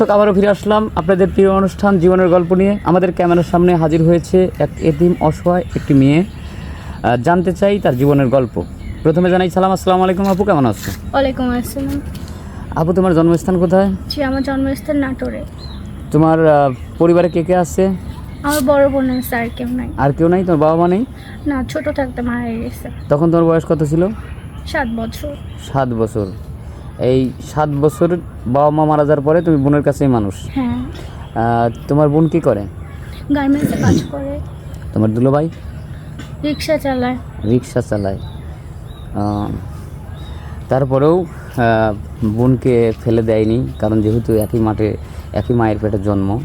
দর্শক আবারও ফিরে আসলাম আপনাদের প্রিয় অনুষ্ঠান জীবনের গল্প নিয়ে। আমাদের ক্যামেরার সামনে হাজির হয়েছে এক এতিম অসহায় একটি মেয়ে। জানতে চাই তার জীবনের গল্প। প্রথমে জানাই সালাম আসসালামু আলাইকুম আপু কেমন আছো? ওয়ালাইকুম আসসালাম। আপু তোমার জন্মস্থান কোথায়? জি আমার জন্মস্থান নাটোরে। তোমার পরিবারে কে কে আছে? আমার বড় বোন আছে আর কেউ নাই। আর কেউ নাই? তোমার বাবা মা নেই? না ছোট থাকতে মারা গেছে। তখন তোমার বয়স কত ছিল? সাত বছর। সাত বছর। এই সাত বছর বাবা মা মারা যাওয়ার পরে তুমি বোনের কাছেই মানুষ। হ্যাঁ। তোমার বোন কি করে? গার্মেন্টসে কাজ করে। তোমার দুলো ভাই? রিক্সা চালায়। রিক্সা চালায়। তারপরেও বোনকে ফেলে দেয়নি কারণ যেহেতু একই মাঠে একই মায়ের পেটে জন্ম।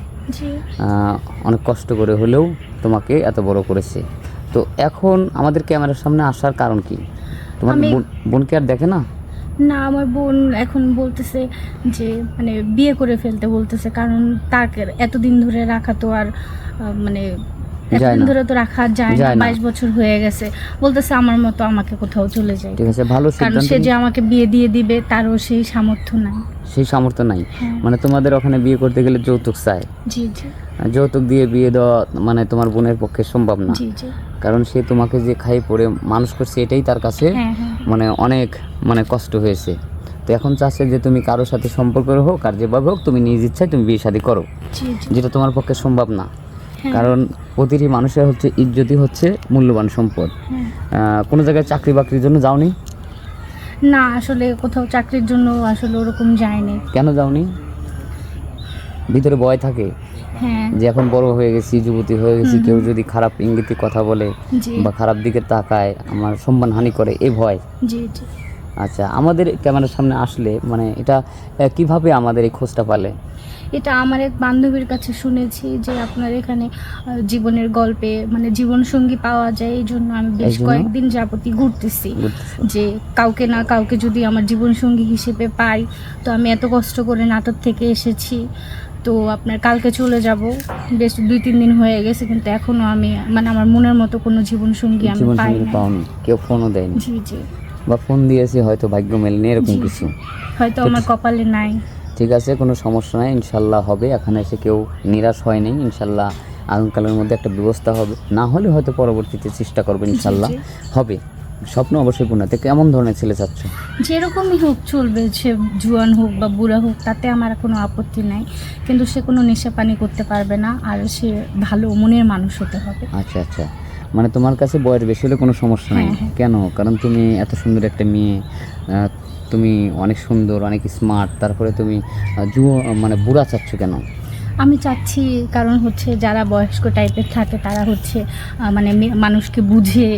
অনেক কষ্ট করে হলেও তোমাকে এত বড় করেছে। তো এখন আমাদের ক্যামেরার সামনে আসার কারণ কি? তোমার বোন- বোনকে আর দেখে না? না, আমার বোন এখন বলতেছে যে মানে বিয়ে করে ফেলতে বলতেছে, কারণ তাকে এতদিন ধরে রাখা তো আর মানে এতদিন ধরে তো রাখা যায় না বাইশ বছর হয়ে গেছে। বলতেছে আমার মতো আমাকে কোথাও চলে যায়। ঠিক আছে ভালো কারণ সে যে আমাকে বিয়ে দিয়ে দিবে তারও সেই সামর্থ্য নাই। সেই সামর্থ্য নাই। হ্যাঁ। মানে তোমাদের ওখানে বিয়ে করতে গেলে যৌতুক চায়। জি জি। যৌতুক দিয়ে বিয়ে দেওয়া মানে তোমার বোনের পক্ষে সম্ভব না। জি জি। কারণ সে তোমাকে যে খাই পড়ে মানুষ করছে এটাই তার কাছে হ্যাঁ হ্যাঁ। মানে অনেক মানে কষ্ট হয়েছে। তো এখন চাচ্ছে যে তুমি কারোর সাথে সম্পর্ক হোক আর যেভাবে হোক তুমি নিজ ইচ্ছায় তুমি বিয়ে শাদী করো। যেটা তোমার পক্ষে সম্ভব না। কারণ প্রতিটি মানুষের হচ্ছে ইজ্জতই হচ্ছে মূল্যবান সম্পদ। হ্যাঁ। কোনো জায়গায় চাকরি বাকরির জন্য যাওনি? না আসলে কোথাও চাকরির জন্য আসলে ওরকম যায়নি। কেন যাওনি? ভিতরে ভয় থাকে হ্যাঁ। যে এখন বড় হয়ে গেছি যুবতী হয়ে গেছি কেউ যদি খারাপ ইঙ্গিতে কথা বলে বা খারাপ দিকে তাকায় আমার সম্মান হানি করে এ ভয়। জি জি। আচ্ছা আমাদের ক্যামেরার সামনে আসলে মানে এটা কীভাবে আমাদের এই খোঁজটা পালে? এটা আমার এক বান্ধবীর কাছে শুনেছি যে আপনার এখানে জীবনের গল্পে মানে জীবন সঙ্গী পাওয়া যায় এই জন্য আমি বেশ কয়েকদিন যাবতই ঘুরতেছি যে কাউকে না কাউকে যদি আমার জীবন সঙ্গী হিসেবে পাই তো আমি এত কষ্ট করে নাটক থেকে এসেছি তো আপনার কালকে চলে যাব। বেশ দুই তিন দিন হয়ে গেছে কিন্তু এখনও আমি মানে আমার মনের মতো কোনো জীবন সঙ্গী আমি জীবন পাই সঙ্গী কেউ ফোনও দেয়নি। জি জি। বা ফোন দিয়েছি হয়তো ভাগ্য মেলেনি এরকম কিছু। হয়তো আমার কপালে নাই। ঠিক আছে কোনো সমস্যা নাই ইনশাল্লাহ হবে। এখানে এসে কেউ নিরাশ হয়নি ইনশাল্লাহ আগামীকালের মধ্যে একটা ব্যবস্থা হবে। না হলে হয়তো পরবর্তীতে চেষ্টা করবেন ইনশাল্লাহ। হবে। স্বপ্ন অবশ্যই পূর্ণ। হতে কেমন ধরনের ছেলে চাচ্ছ? যেরকমই হোক চলবে সে জুয়ান হোক বা বুড়া হোক তাতে আমার কোনো আপত্তি নাই। কিন্তু সে কোনো নেশা পানি করতে পারবে না আর সে ভালো মনের মানুষ হতে হবে। আচ্ছা আচ্ছা। মানে তোমার কাছে বয়স বেশি হলে কোনো সমস্যা নাই। হ্যাঁ, হ্যাঁ। কেন? কারণ তুমি এত সুন্দর একটা মেয়ে তুমি অনেক সুন্দর অনেক স্মার্ট তারপরে তুমি যুব মানে বুড়া চাচ্ছ কেন? আমি চাচ্ছি কারণ হচ্ছে যারা বয়স্ক টাইপের থাকে তারা হচ্ছে মানে মানুষকে বুঝে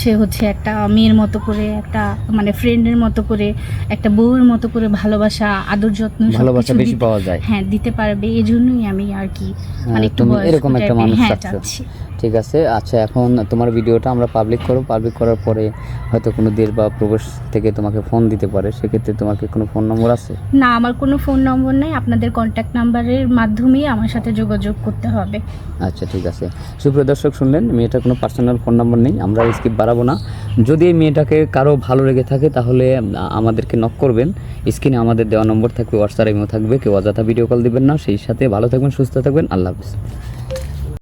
সে হচ্ছে একটা মেয়ের মতো করে একটা মানে ফ্রেন্ডের মতো করে একটা বউয়ের মতো করে ভালোবাসা আদর যত্ন ভালোবাসা বেশি পাওয়া যায়। হ্যাঁ দিতে পারবে এই জন্যই আমি আর কি মানে একটু এরকম একটা মানুষ হ্যাঁ চাচ্ছ। ঠিক আছে। আচ্ছা এখন তোমার ভিডিওটা আমরা পাবলিক করো পাবলিক করার পরে হয়তো কোনো দেশ বা প্রবেশ থেকে তোমাকে ফোন দিতে পারে। সেক্ষেত্রে তোমার কি কোনো ফোন নম্বর আছে? না আমার কোনো ফোন নম্বর নেই। আপনাদের কন্ট্যাক্ট নাম্বারের মাধ্যমেই আমার সাথে যোগাযোগ করতে হবে। আচ্ছা ঠিক আছে। সুপ্রিয় দর্শক শুনলেন? মেয়েটার কোনো পার্সোনাল ফোন নম্বর নেই। আমরা স্কিপ বাড়াবো না। যদি এই মেয়েটাকে কারও ভালো লেগে থাকে তাহলে আমাদেরকে নক করবেন। স্ক্রিনে আমাদের দেওয়া নম্বর থাকবে হোয়াটসঅ্যাপ ইমো থাকবে। কেউ অযথা ভিডিও কল দিবেন না। সেই সাথে ভালো থাকবেন সুস্থ থাকবেন। আল্লাহ হাফিজ।